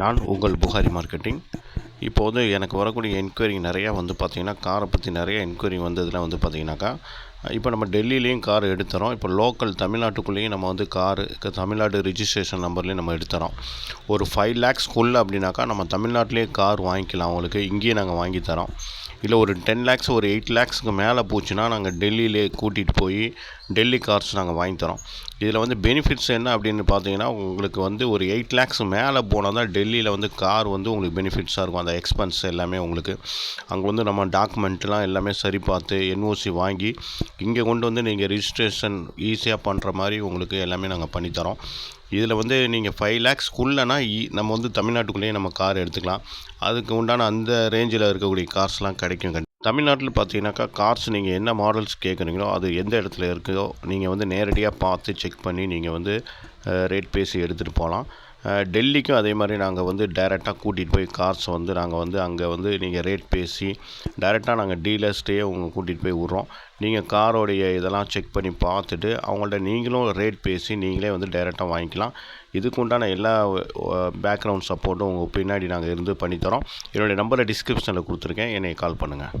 நான் உங்கள் புகாரி மார்க்கெட்டிங். இப்போது எனக்கு வரக்கூடிய என்கொயரி நிறையா வந்து பார்த்திங்கன்னா காரை பற்றி நிறைய என்கொயரி வந்ததில் வந்து பார்த்திங்கனாக்கா இப்போ நம்ம டெல்லியிலையும் கார் எடுத்துகிறோம் இப்போ லோக்கல் தமிழ்நாட்டுக்குள்ளேயும் நம்ம வந்து காரு தமிழ்நாடு ரிஜிஸ்ட்ரேஷன் நம்பர்லேயும் நம்ம எடுத்துறோம். ஒரு ஃபைவ் லேக்ஸ்க்குள்ளே அப்படின்னாக்கா நம்ம தமிழ்நாட்டிலே கார் வாங்கிக்கலாம் அவங்களுக்கு இங்கேயே நாங்கள் வாங்கி தரோம். இல்லை ஒரு டென் லேக்ஸ் ஒரு எயிட் லேக்ஸ்க்கு மேலே போச்சுன்னா நாங்கள் டெல்லியிலே கூட்டிகிட்டு போய் டெல்லி கார்ஸ் நாங்கள் வாங்கி தரோம். இதில் வந்து பெனிஃபிட்ஸ் என்ன அப்படின்னு பார்த்தீங்கன்னா உங்களுக்கு வந்து ஒரு எயிட் லேக்ஸ் மேலே போனால் தான் டெல்லியில் வந்து கார் வந்து உங்களுக்கு பெனிஃபிட்ஸாக இருக்கும். அந்த எக்ஸ்பென்ஸ் எல்லாமே உங்களுக்கு. அங்கே வந்து நம்ம டாக்குமெண்ட்லாம் எல்லாமே சரி பார்த்து என்ஓசி வாங்கி இங்கே கொண்டு வந்து நீங்கள் ரிஜிஸ்ட்ரேஷன் ஈஸியாக பண்ணுற மாதிரி உங்களுக்கு எல்லாமே நாங்கள் பண்ணித்தரோம் இதில் வந்து நீங்கள் ஃபைவ் லேக்ஸ்க்குள்ளனா நம்ம வந்து தமிழ்நாட்டுக்குள்ளேயே நம்ம கார் எடுத்துக்கலாம். அதுக்கு உண்டான அந்த ரேஞ்சில் இருக்கக்கூடிய கார்ஸ்லாம் கிடைக்கும் தமிழ்நாட்டில் பார்த்தீங்கன்னாக்கா கார்ஸ் நீங்கள் என்ன மாடல்ஸ் கேட்குறீங்களோ அது எந்த இடத்துல இருக்குதோ நீங்கள் வந்து நேரடியாக பார்த்து செக் பண்ணி நீங்கள் வந்து ரேட் பேசி எடுத்துகிட்டு போகலாம் டெல்லிக்கும் அதே மாதிரி நாங்கள் வந்து டைரெக்டாக கூட்டிகிட்டு போய் கார்ஸ் வந்து நாங்கள் வந்து அங்கே வந்து நீங்கள் ரேட் பேசி டைரெக்டாக நாங்கள் டீலர்ஸ்டையே உங்கள் கூட்டிகிட்டு போய் விட்றோம். நீங்கள் காரோடைய இதெல்லாம் செக் பண்ணி பார்த்துட்டு அவங்கள்ட்ட நீங்களும் ரேட் பேசி நீங்களே வந்து டைரெக்டாக வாங்கிக்கலாம். இதுக்கு உண்டான எல்லா பேக்ரவுண்ட் சப்போர்ட்டும் உங்கள் பின்னாடி நாங்கள் இருந்து பண்ணித்தரோம். என்னுடைய நம்பரை டிஸ்கிரிப்ஷனில் கொடுத்துருக்கேன். என்னை கால் பண்ணுங்கள்